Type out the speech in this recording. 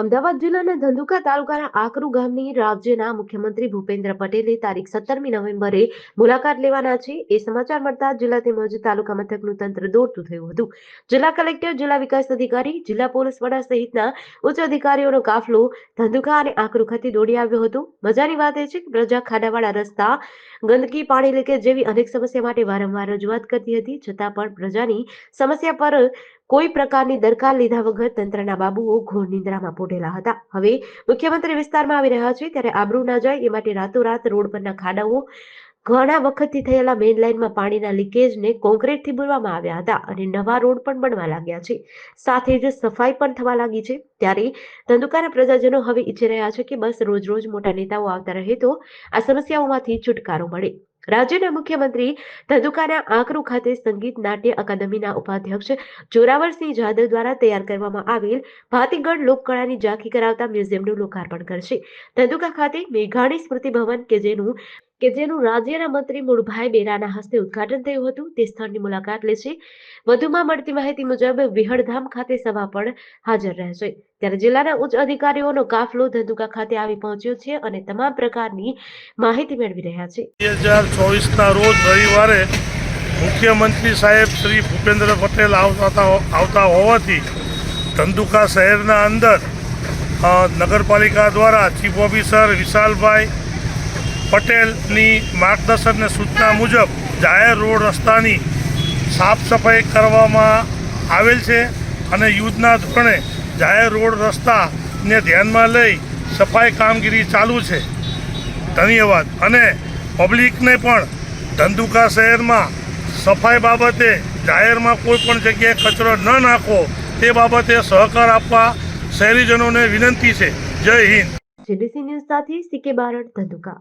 અમદાવાદ જિલ્લાના ધંધુકા તાલુકાના આકરુ ગામની રાજ્યના મુખ્યમંત્રી ભૂપેન્દ્ર પટેલે તારીખ સત્તરમી નવેમ્બરે મુલાકાત લેવાના છે. એ સમાચાર મળતા જિલ્લા તેમજ તાલુકા મથકનું તંત્ર દોડતું થયું હતું. જિલ્લા કલેક્ટર, જિલ્લા વિકાસ અધિકારી, જિલ્લા પોલીસ વડા સહિતના ઉચ્ચ અધિકારીઓનો કાફલો ધંધુકા અને આકરુ ખાતે દોડી આવ્યો હતો. મજાની વાત એ છે કે પ્રજા ખાડાવાળા રસ્તા, ગંદકી, પાણી લીકેજ જેવી અનેક સમસ્યા માટે વારંવાર રજૂઆત કરતી હતી. છતાં પણ પ્રજાની સમસ્યા પર કોઈ પ્રકારની દરકાર લીધા વગર તંત્રના બાબુઓ ઘોર નિંદ્રામાં પોઢેલા હતા. હવે મુખ્યમંત્રી વિસ્તારમાં આવી રહ્યા છે ત્યારે આબરૂ ના જાય એ માટે રાતોરાત રોડ પરના ખાડાઓ ઘણા વખતથી થયેલા મેઇન લાઇનમાં પાણીના લીકેજને કોન્ક્રીટથી ભરવામાં આવ્યા હતા અને નવા રોડ પણ બનવા લાગ્યા છે. સાથે જ સફાઈ પણ થવા લાગી છે. ત્યારે ધંધુકાના પ્રજાજનો હવે ઈચ્છી રહ્યા છે કે બસ રોજ રોજ મોટા નેતાઓ આવતા રહે તો આ સમસ્યાઓમાંથી છુટકારો મળે. રાજ્યના મુખ્યમંત્રી ધંધુકાના આંકરું ખાતે સંગીત નાટ્ય અકાદમીના ઉપાધ્યક્ષ જોરાવરસિંહ જાદવ દ્વારા તૈયાર કરવામાં આવેલ ભાતીગઢ લોકકળાની ઝાંખી કરાવતા મ્યુઝિયમનું લોકાર્પણ કરશે. ધંધુકા ખાતે મેઘાણી સ્મૃતિ ભવન કે જેનું કે જેનું રાજ્યના મંત્રી મુળભાઈ બેરાના હસ્તે ઉદ્ઘાટન થયું હતું. તે સ્થળની મુલાકાત લેશે વધુમાં મળતી માહિતી મુજબ વિહળધામ ખાતે સભા પણ હાજર રહેશે. ત્યારે જિલ્લાના ઉચ્ચ અધિકારીઓનો કાફલો ધંધુકા ખાતે આવી પહોંચ્યો છે અને તમામ પ્રકારની માહિતી મેળવી રહ્યા છે. બે હજાર ચોવીસના રોજ રવિવારે મુખ્યમંત્રી સાહેબ શ્રી ભૂપેન્દ્ર પટેલ આવતા આવતા હોવાથી ધંધુકા શહેરના અંદર નગરપાલિકા દ્વારા ચીફ ઓફિસર વિશાલભાઈ પટેલની માર્ગદર્શન અને સૂચના મુજબ જાહેર રોડ રસ્તાની સાફ સફાઈ કરવામાં આવેલ છે અને યુદ્ધના ધોરણે જાહેર રોડ રસ્તાને ધ્યાનમાં લઈ સફાઈ કામગીરી ચાલુ છે. ધન્યવાદ. અને પબ્લિકને પણ ધંધુકા શહેરમાં સફાઈ બાબતે જાહેરમાં કોઈ પણ જગ્યાએ કચરો ન નાખવો તે બાબતે સહકાર આપવા શહેરીજનોને વિનંતી છે. જય હિન્દ. સાથે સીકે બારડ ધંધુકા.